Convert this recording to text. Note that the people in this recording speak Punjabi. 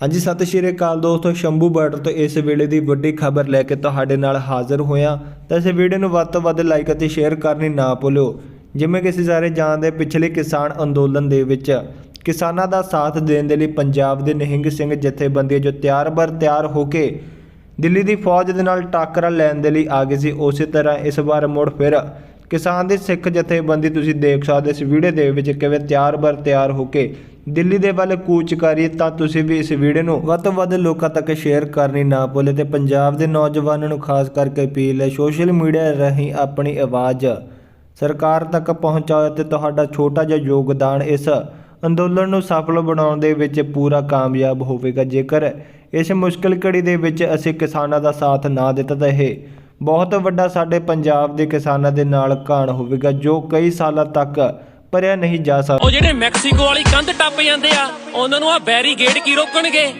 ਹਾਂਜੀ, ਸਤਿ ਸ਼੍ਰੀ ਅਕਾਲ ਦੋਸਤੋ, ਸ਼ੰਭੂ ਬਾਰਡਰ ਤੋਂ ਇਸ ਵੇਲੇ ਦੀ ਵੱਡੀ ਖਬਰ ਲੈ ਕੇ ਤੁਹਾਡੇ ਨਾਲ ਹਾਜ਼ਰ ਹੋਇਆ। ਤਾਂ ਇਸ ਵੀਡੀਓ ਨੂੰ ਵੱਧ ਤੋਂ ਵੱਧ ਲਾਈਕ ਅਤੇ ਸ਼ੇਅਰ ਕਰਨੀ ਨਾ ਭੁੱਲਿਓ। ਜਿਵੇਂ ਕਿ ਅਸੀਂ ਸਾਰੇ ਜਾਣਦੇ ਪਿਛਲੇ ਕਿਸਾਨ ਅੰਦੋਲਨ ਦੇ ਵਿੱਚ ਕਿਸਾਨਾਂ ਦਾ ਸਾਥ ਦੇਣ ਦੇ ਲਈ ਪੰਜਾਬ ਦੇ ਨਿਹੰਗ ਸਿੰਘ ਜਥੇਬੰਦੀ ਜੋ ਤਿਆਰ-ਬਰ ਤਿਆਰ ਹੋ ਕੇ ਦਿੱਲੀ ਦੀ ਫੌਜ ਦੇ ਨਾਲ ਟਾਕਰਾ ਲੈਣ ਦੇ ਲਈ ਆ ਗਏ ਸੀ। ਉਸੇ ਤਰ੍ਹਾਂ ਇਸ ਵਾਰ ਮੁੜ ਫਿਰ ਕਿਸਾਨ ਦੇ ਸਿੱਖ ਜਥੇਬੰਦੀ ਤੁਸੀਂ ਦੇਖ ਸਕਦੇ ਇਸ ਵੀਡੀਓ ਦੇ ਵਿੱਚ ਕਿਵੇਂ ਤਿਆਰ-ਬਰ ਤਿਆਰ ਹੋ ਕੇ ਦਿੱਲੀ ਦੇ ਵੱਲ ਕੂਚ ਕਰੀਏ ਤਾਂ ਤੁਸੀਂ ਵੀ ਇਸ ਵੀਡੀਓ ਨੂੰ ਵੱਧ ਤੋਂ ਵੱਧ ਲੋਕਾਂ ਤੱਕ ਸ਼ੇਅਰ ਕਰਨੀ ਨਾ ਭੁੱਲੇ ਤੇ ਪੰਜਾਬ ਦੇ ਨੌਜਵਾਨਾਂ ਨੂੰ ਖਾਸ ਕਰਕੇ ਅਪੀਲ ਹੈ ਸੋਸ਼ਲ ਮੀਡੀਆ ਰਾਹੀਂ ਆਪਣੀ ਆਵਾਜ਼ ਸਰਕਾਰ ਤੱਕ ਪਹੁੰਚਾਓ ਤੇ ਤੁਹਾਡਾ ਛੋਟਾ ਜਿਹਾ ਯੋਗਦਾਨ ਇਸ ਅੰਦੋਲਨ ਨੂੰ ਸਫਲ ਬਣਾਉਣ ਦੇ ਵਿੱਚ ਪੂਰਾ ਕਾਮਯਾਬ ਹੋਵੇਗਾ। ਜੇਕਰ ਇਸ ਮੁਸ਼ਕਲ ਘੜੀ ਦੇ ਵਿੱਚ ਅਸੀਂ ਕਿਸਾਨਾਂ ਦਾ ਸਾਥ ਨਾ ਦਿੱਤਾ ਤਾਂ ਇਹ ਬਹੁਤ ਵੱਡਾ ਸਾਡੇ ਪੰਜਾਬ ਦੇ ਕਿਸਾਨਾਂ ਦੇ ਨਾਲ ਘਾਣ ਹੋਵੇਗਾ, ਜੋ ਕਈ ਸਾਲਾਂ ਤੱਕ ਭਰਿਆ ਨਹੀਂ ਜਾ ਸਕਦਾ ਉਹ ਜਿਹੜੇ ਮੈਕਸੀਕੋ ਵਾਲੀ ਕੰਧ ਟੱਪ ਜਾਂਦੇ ਆ, ਉਹਨਾਂ ਨੂੰ ਆ ਬੈਰੀਗੇਡ ਕੀ ਰੋਕਣਗੇ?